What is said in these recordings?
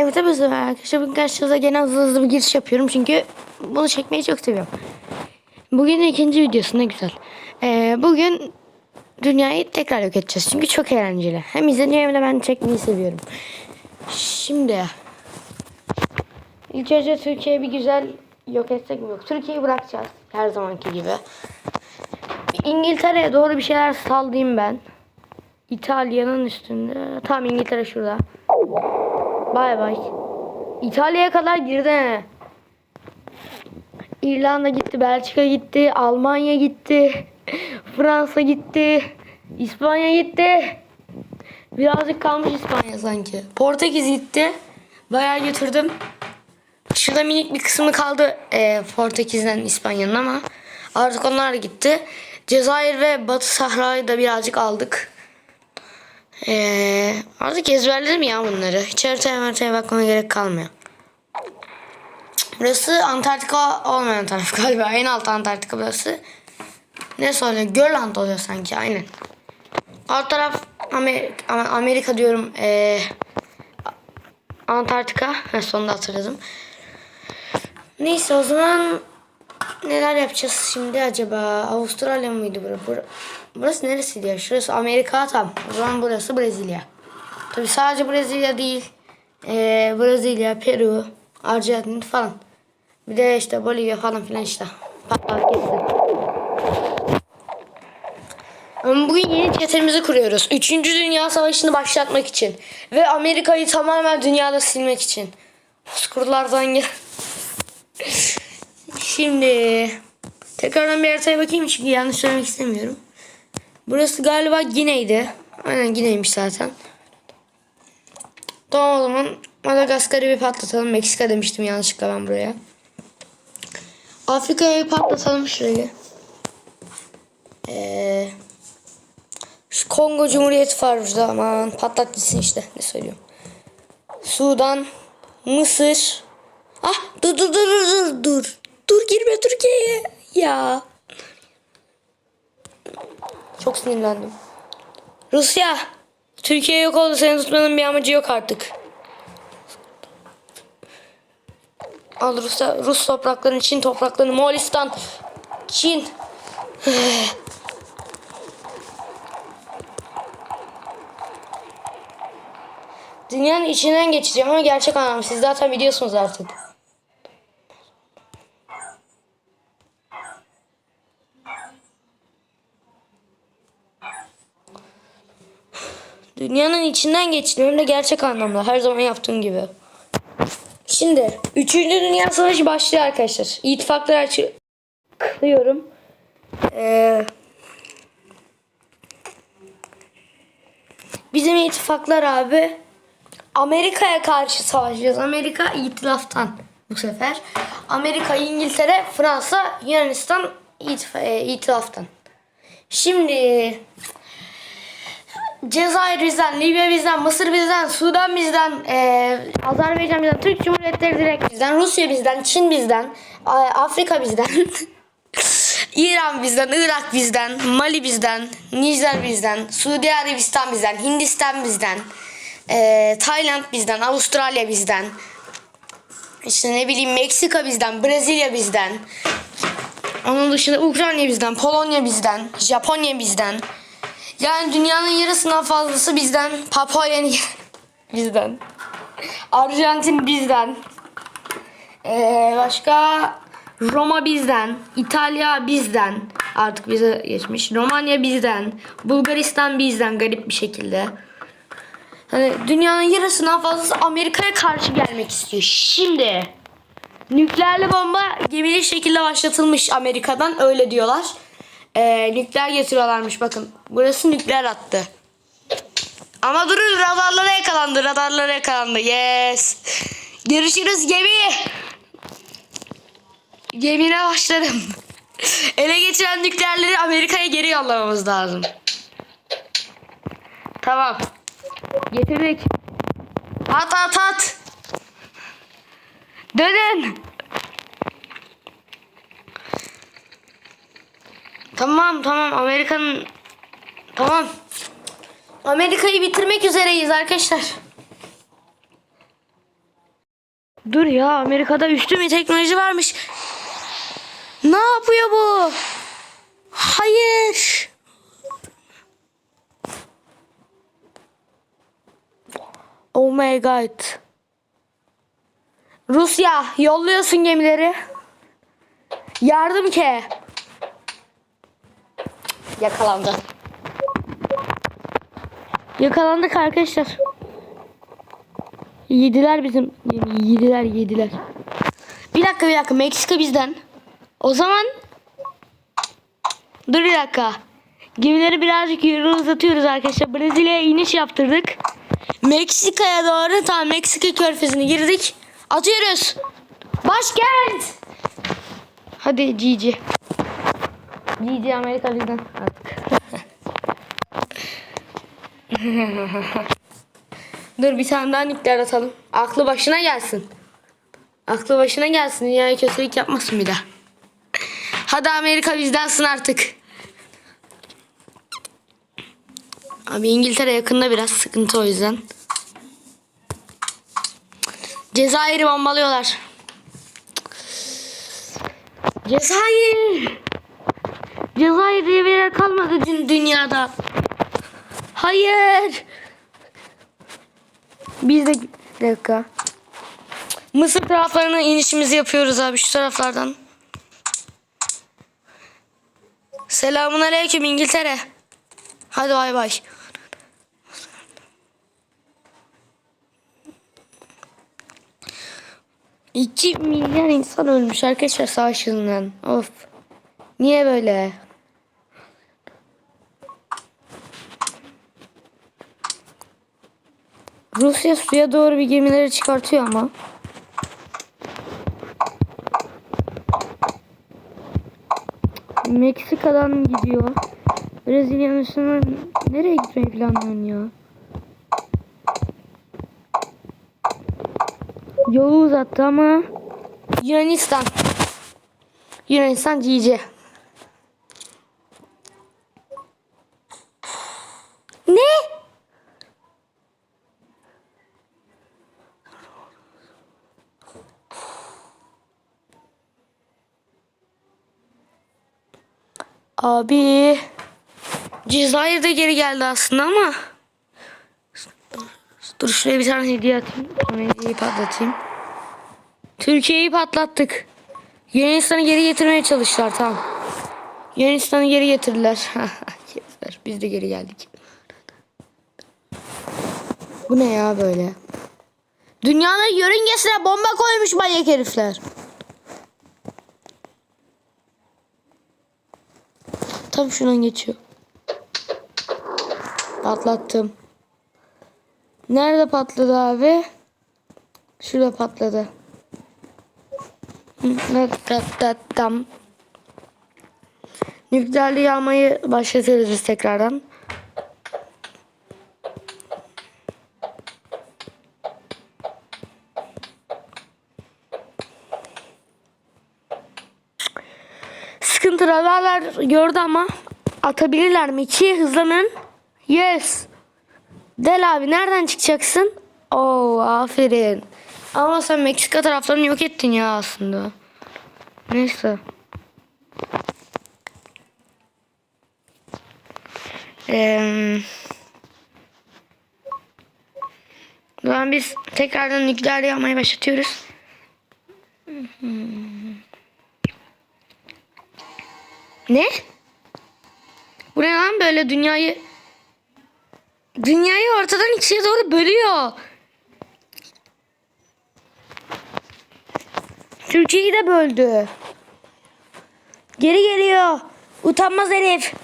Evet ki arkadaşlar bugün karşınıza gene hızlı hızlı bir giriş yapıyorum çünkü bunu çekmeyi çok seviyorum. Bugün ikinci videosu ne güzel. Ee, bugün dünyayı tekrar yok edeceğiz çünkü çok eğlenceli. Hem izleniyor hem de ben çekmeyi seviyorum. Şimdi ilk önce Türkiye'yi bir güzel yok etsek mi yok? Türkiye'yi bırakacağız her zamanki gibi. İngiltere'ye doğru bir şeyler sallayayım ben. İtalya'nın üstünde. Tamam İngiltere şurada. Bay bay. İtalya'ya kadar girdi. İrlanda gitti, Belçika gitti, Almanya gitti, Fransa gitti, İspanya gitti. Birazcık kalmış İspanya sanki. Portekiz gitti. Bayağı götürdüm. Şurada minik bir kısmı kaldı e, Portekiz'den İspanya'nın ama artık onlar gitti. Cezayir ve Batı Sahra'yı da birazcık aldık. Ee, artık ezberledim ya bunları. Hiç haritaya haritaya bakmama gerek kalmıyor. Burası Antarktika olmayan taraf galiba. En alt Antarktika burası. Ne oluyor? Grönland oluyor sanki aynen. Alt taraf Amerika, Amerika diyorum. Ee, Antarktika. Sonunda hatırladım. Neyse o zaman neler yapacağız şimdi acaba? Avustralya mıydı burası? Bur- burası neresiydi ya? Şurası Amerika tam. O zaman burası Brezilya. Tabi sadece Brezilya değil. Ee, Brezilya, Peru, Arjantin falan. Bir de işte Bolivya falan filan işte. Patlar Bugün yeni çetemizi kuruyoruz. Üçüncü Dünya Savaşı'nı başlatmak için. Ve Amerika'yı tamamen dünyada silmek için. Bozkurlardan gel. Şimdi tekrardan bir haritaya bakayım çünkü yanlış söylemek istemiyorum. Burası galiba Gine'ydi. Aynen Gine'ymiş zaten. Tamam o zaman Madagaskar'ı bir patlatalım. Meksika demiştim yanlışlıkla ben buraya. Afrika'yı bir patlatalım şurayı. Ee, şu Kongo Cumhuriyeti var burada aman patlat gitsin işte ne söylüyorum. Sudan, Mısır. Ah dur dur dur dur dur dur. Girme Türkiye'ye. Ya. Çok sinirlendim. Rusya. Türkiye yok oldu. Seni tutmanın bir amacı yok artık. Al Rusya, Rus topraklarını, Çin topraklarını, Moğolistan, Çin. Dünyanın içinden geçeceğim ama gerçek anlamda. Siz zaten biliyorsunuz artık. Dünyanın içinden hem de gerçek anlamda. Her zaman yaptığım gibi. Şimdi 3. Dünya Savaşı başlıyor arkadaşlar. İttifakları açıklıyorum. Ee, bizim ittifaklar abi Amerika'ya karşı savaşacağız. Amerika itilaftan bu sefer. Amerika, İngiltere, Fransa, Yunanistan e, itilaftan. Şimdi Cezayir bizden, Libya bizden, Mısır bizden, Sudan bizden, eee, Azerbaycan bizden, Türk Cumhuriyetleri direkt bizden, Rusya bizden, Çin bizden, Afrika bizden, İran bizden, Irak bizden, Mali bizden, Nijer bizden, Suudi Arabistan bizden, Hindistan bizden, eee, Tayland bizden, Avustralya bizden, işte ne bileyim Meksika bizden, Brezilya bizden, onun dışında Ukrayna bizden, Polonya bizden, Japonya bizden. Yani dünyanın yarısından fazlası bizden. Papua Yeni bizden. Arjantin bizden. Ee, başka Roma bizden. İtalya bizden. Artık bize geçmiş. Romanya bizden. Bulgaristan bizden garip bir şekilde. Hani dünyanın yarısından fazlası Amerika'ya karşı gelmek istiyor. Şimdi nükleerli bomba gemili şekilde başlatılmış Amerika'dan öyle diyorlar. Ee, nükleer getiriyorlarmış bakın. Burası nükleer attı. Ama durun radarlara yakalandı. Radarlara yakalandı. Yes. Görüşürüz gemi. Gemine başladım. Ele geçiren nükleerleri Amerika'ya geri yollamamız lazım. Tamam. Getirdik. At at at. Dönün. Tamam tamam Amerika'nın tamam. Amerika'yı bitirmek üzereyiz arkadaşlar. Dur ya Amerika'da üstün bir teknoloji varmış. Ne yapıyor bu? Hayır. Oh my god. Rusya yolluyorsun gemileri. Yardım ke. Yakalandı. Yakalandık arkadaşlar. Yediler bizim. Yediler yediler. Bir dakika bir dakika Meksika bizden. O zaman dur bir dakika. Gemileri birazcık yürü uzatıyoruz arkadaşlar. Brezilya'ya iniş yaptırdık. Meksika'ya doğru tam Meksika körfezine girdik. Atıyoruz. Başkent. Hadi GG. GG Amerika bizden artık. Dur bir tane daha nükleer atalım. Aklı başına gelsin. Aklı başına gelsin. Dünyaya kötülük yapmasın bir daha. Hadi Amerika bizdensin artık. Abi İngiltere yakında biraz sıkıntı o yüzden. Cezayir'i bombalıyorlar. Cezayir. Cezayir diye bir yer kalmadı dün dünyada. Hayır. Biz de bir dakika. Mısır taraflarına inişimizi yapıyoruz abi şu taraflardan. Selamun aleyküm İngiltere. Hadi bay bay. İki milyar insan ölmüş arkadaşlar savaş yüzünden. Of. Niye böyle? Rusya suya doğru bir gemileri çıkartıyor ama. Meksika'dan gidiyor. Brezilya'nın üstüne nereye gitmeyi planlıyorsun ya? Yolu uzattı ama Yunanistan. Yunanistan GG. Ne? Abi Cezayir de geri geldi aslında ama Dur şuraya bir tane hediye atayım. Sonra hediyeyi patlatayım. Türkiye'yi patlattık. Yunanistan'ı geri getirmeye çalıştılar tamam. Yunanistan'ı geri getirdiler. Biz de geri geldik. Bu ne ya böyle? Dünyanın yörüngesine bomba koymuş manyak herifler. Tam şuradan geçiyor. Patlattım. Nerede patladı abi? Şurada patladı. Nükleerli yağmayı başlatıyoruz biz tekrardan. Radarlar gördü ama atabilirler mi? 2 hızlanın. Yes. Del abi nereden çıkacaksın? Oo aferin. Ama sen Meksika taraflarını yok ettin ya aslında. Neyse. Ee, zaman biz tekrardan nükleer yapmaya başlatıyoruz. Ne? Bu ne lan böyle dünyayı Dünyayı ortadan ikiye doğru bölüyor. Türkiye'yi de böldü. Geri geliyor. Utanmaz herif.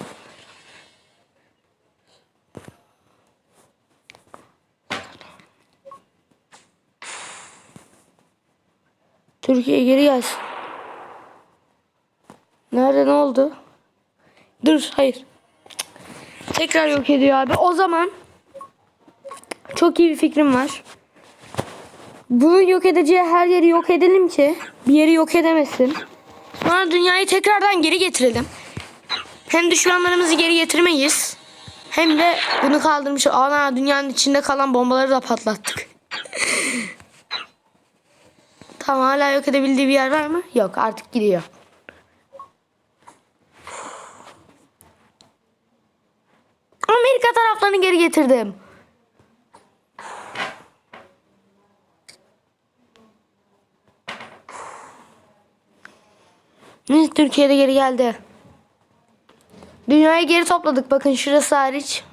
Türkiye geri gelsin. Nerede ne oldu? Dur hayır. Tekrar yok ediyor abi. O zaman çok iyi bir fikrim var. Bunu yok edeceği her yeri yok edelim ki bir yeri yok edemesin. Sonra dünyayı tekrardan geri getirelim. Hem düşmanlarımızı geri getirmeyiz. Hem de bunu kaldırmış. Ana dünyanın içinde kalan bombaları da patlattık. Tamam hala yok edebildiği bir yer var mı? Yok artık gidiyor. Amerika taraflarını geri getirdim. Türkiye'de geri geldi. Dünyayı geri topladık. Bakın şurası hariç.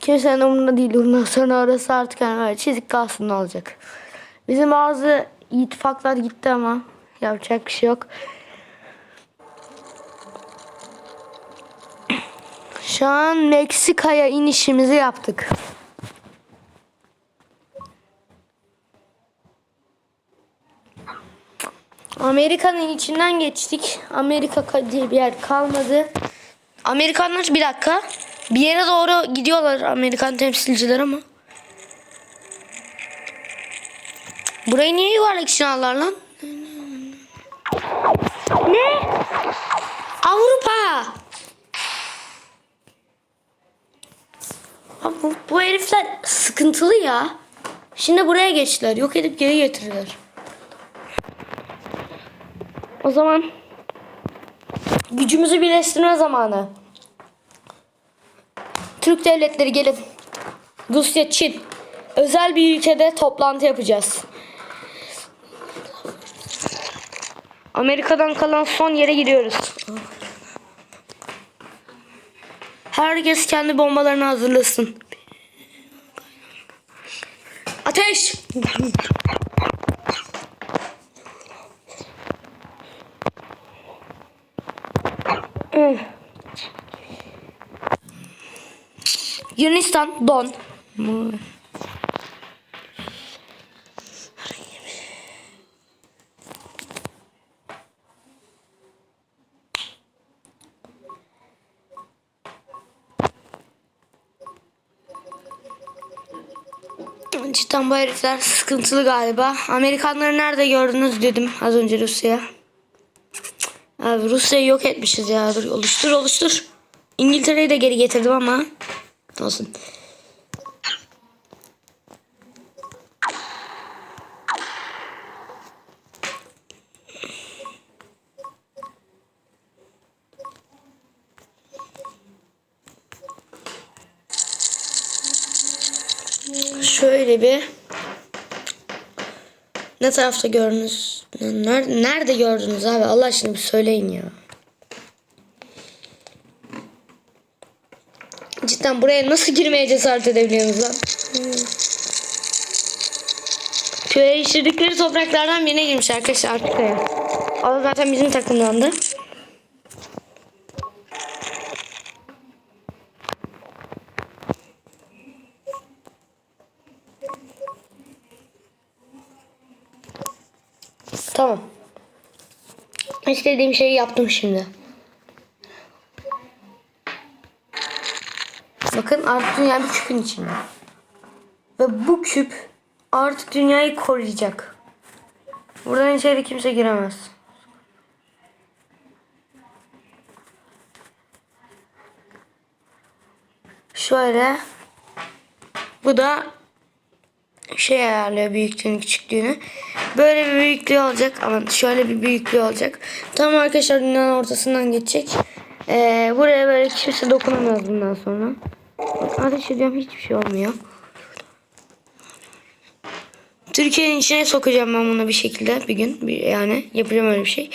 Kimsenin umurunda değil. Bundan sonra orası artık yani böyle çizik kalsın ne olacak. Bizim bazı ittifaklar gitti ama yapacak bir şey yok. Şu an Meksika'ya inişimizi yaptık. Amerika'nın içinden geçtik. Amerika ka- diye bir yer kalmadı. Amerikanlar bir dakika. Bir yere doğru gidiyorlar Amerikan temsilciler ama. Burayı niye yuvarlak için aldılar lan? Ne? Avrupa. Bu, bu herifler sıkıntılı ya. Şimdi buraya geçtiler. Yok edip geri getirdiler. O zaman gücümüzü birleştirme zamanı. Türk devletleri gelin. Rusya, Çin. Özel bir ülkede toplantı yapacağız. Amerika'dan kalan son yere gidiyoruz. Herkes kendi bombalarını hazırlasın. Ateş! Yunanistan don. Cidden bu herifler sıkıntılı galiba. Amerikanları nerede gördünüz dedim az önce Rusya'ya. Abi Rusya'yı yok etmişiz ya. Dur, oluştur oluştur. İngiltere'yi de geri getirdim ama. Olsun. Şöyle bir ne tarafta gördünüz? Nerede, nerede gördünüz abi? Allah aşkına bir söyleyin ya. Cidden buraya nasıl girmeye cesaret edebiliyorsunuz lan? Hmm. Köye işledikleri topraklardan birine girmiş arkadaşlar Afrika'ya. O zaten bizim takımdandı. Tamam. İstediğim şeyi yaptım şimdi. Bakın artık dünya bir küpün içinde. Ve bu küp artık dünyayı koruyacak. Buradan içeri kimse giremez. Şöyle. Bu da şey ayarlıyor büyüklüğünü küçüklüğünü. Böyle bir büyüklüğü olacak ama şöyle bir büyüklüğü olacak. Tam arkadaşlar dünyanın ortasından geçecek. Ee, buraya böyle kimse dokunamaz bundan sonra. Ateş ediyorum hiçbir şey olmuyor. Türkiye'nin içine sokacağım ben bunu bir şekilde bir gün. Bir, yani yapacağım öyle bir şey.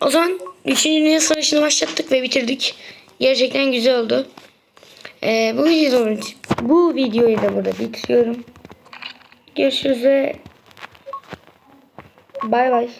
O zaman 3. Dünya Savaşı'nı başlattık ve bitirdik. Gerçekten güzel oldu. Ee, bu videoyu bu videoyu da burada bitiriyorum. Görüşürüz bay bay.